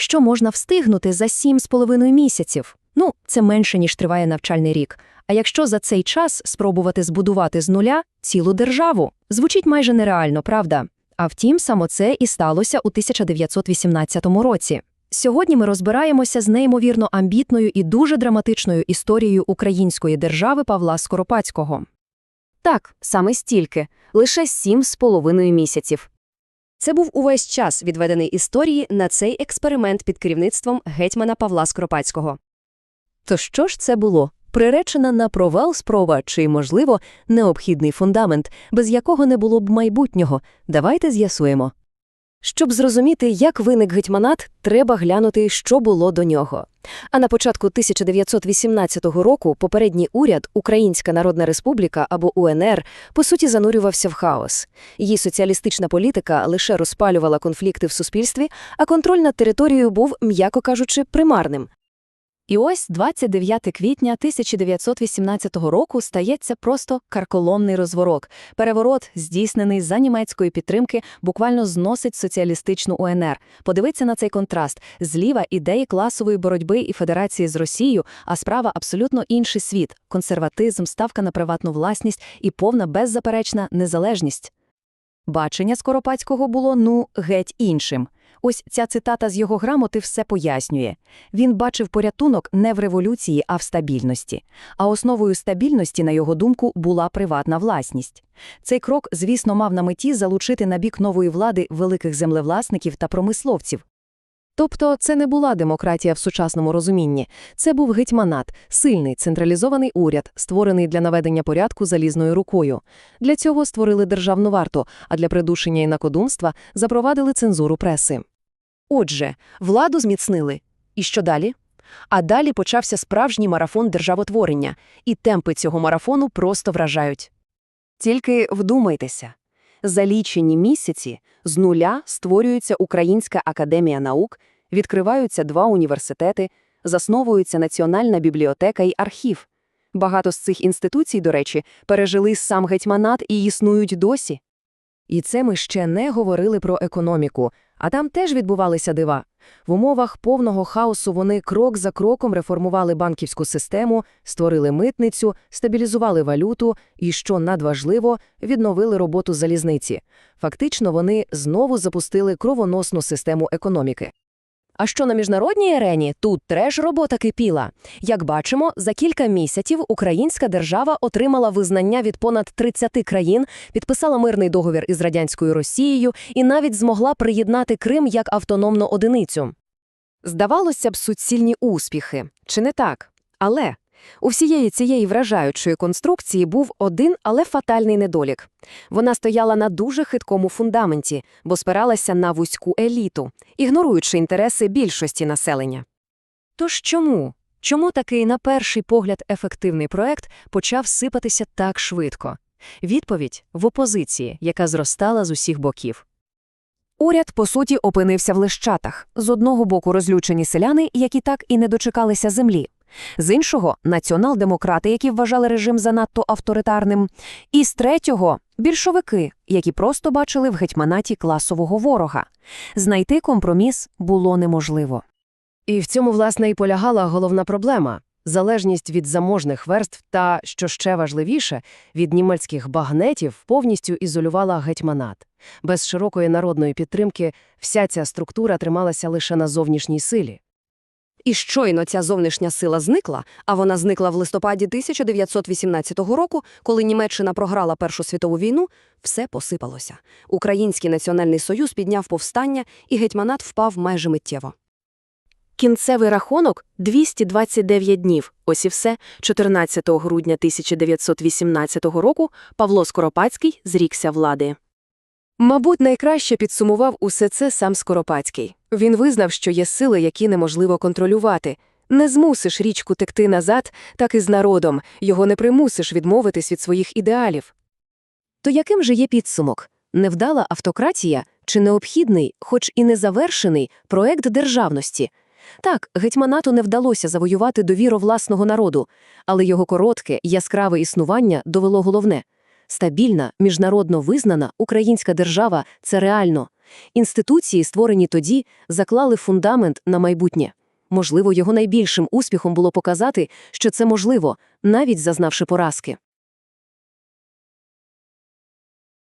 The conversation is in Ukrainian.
що можна встигнути за сім з половиною місяців. Ну, це менше, ніж триває навчальний рік. А якщо за цей час спробувати збудувати з нуля цілу державу, звучить майже нереально, правда? А втім, саме це і сталося у 1918 році. Сьогодні ми розбираємося з неймовірно амбітною і дуже драматичною історією української держави Павла Скоропадського. Так, саме стільки, лише сім з половиною місяців. Це був увесь час відведений історії на цей експеримент під керівництвом гетьмана Павла Скоропадського. То що ж це було? Приречена на провал спроба чи, можливо, необхідний фундамент, без якого не було б майбутнього? Давайте з'ясуємо. Щоб зрозуміти, як виник гетьманат, треба глянути, що було до нього. А на початку 1918 року попередній уряд, Українська Народна Республіка або УНР, по суті занурювався в хаос. Її соціалістична політика лише розпалювала конфлікти в суспільстві, а контроль над територією був, м'яко кажучи, примарним. І ось 29 квітня 1918 року стається просто карколомний розворот. Переворот, здійснений за німецької підтримки, буквально зносить соціалістичну УНР. Подивіться на цей контраст. Зліва ідеї класової боротьби і федерації з Росією, а справа абсолютно інший світ – консерватизм, ставка на приватну власність і повна беззаперечна незалежність. Бачення Скоропадського було, ну, геть іншим. Ось ця цитата з його грамоти все пояснює. Він бачив порятунок не в революції, а в стабільності. А основою стабільності, на його думку, була приватна власність. Цей крок, звісно, мав на меті залучити на бік нової влади великих землевласників та промисловців. Тобто це не була демократія в сучасному розумінні. Це був гетьманат, сильний централізований уряд, створений для наведення порядку залізною рукою. Для цього створили державну варту, а для придушення інакодумства запровадили цензуру преси. Отже, владу зміцнили. І що далі? А далі почався справжній марафон державотворення, і темпи цього марафону просто вражають. Тільки вдумайтеся. За лічені місяці з нуля створюється Українська академія наук, відкриваються два університети, засновується Національна бібліотека і архів. Багато з цих інституцій, до речі, пережили сам гетьманат і існують досі. І це ми ще не говорили про економіку, а там теж відбувалися дива. В умовах повного хаосу вони крок за кроком реформували банківську систему, створили митницю, стабілізували валюту і, що надважливо, відновили роботу залізниці. Фактично, вони знову запустили кровоносну систему економіки. А що на міжнародній арені, тут теж робота кипіла. Як бачимо, за кілька місяців українська держава отримала визнання від понад 30 країн, підписала мирний договір із радянською Росією і навіть змогла приєднати Крим як автономну одиницю. Здавалося б, суцільні успіхи, чи не так? Але у всієї цієї вражаючої конструкції був один, але фатальний недолік. Вона стояла на дуже хиткому фундаменті, бо спиралася на вузьку еліту, ігноруючи інтереси більшості населення. Тож чому? Чому такий, на перший погляд, ефективний проект почав сипатися так швидко? Відповідь в опозиції, яка зростала з усіх боків. Уряд, по суті, опинився в лищатах. З одного боку розлючені селяни, які так і не дочекалися землі. З іншого націонал-демократи, які вважали режим занадто авторитарним, і з третього більшовики, які просто бачили в гетьманаті класового ворога. Знайти компроміс було неможливо. І в цьому, власне, і полягала головна проблема залежність від заможних верств та, що ще важливіше, від німецьких багнетів повністю ізолювала гетьманат. Без широкої народної підтримки вся ця структура трималася лише на зовнішній силі. І щойно ця зовнішня сила зникла, а вона зникла в листопаді 1918 року, коли Німеччина програла Першу світову війну, все посипалося. Український національний союз підняв повстання, і гетьманат впав майже миттєво. Кінцевий рахунок 229 днів. Ось і все. 14 грудня 1918 року Павло Скоропадський зрікся влади. Мабуть, найкраще підсумував усе це сам Скоропадський. Він визнав, що є сили, які неможливо контролювати. Не змусиш річку текти назад, так і з народом, його не примусиш відмовитись від своїх ідеалів. То яким же є підсумок? Невдала автократія чи необхідний, хоч і незавершений, проект державності? Так, гетьманату не вдалося завоювати довіру власного народу, але його коротке, яскраве існування довело головне – стабільна, міжнародно визнана українська держава це реально. Інституції, створені тоді, заклали фундамент на майбутнє. Можливо, його найбільшим успіхом було показати, що це можливо, навіть зазнавши поразки.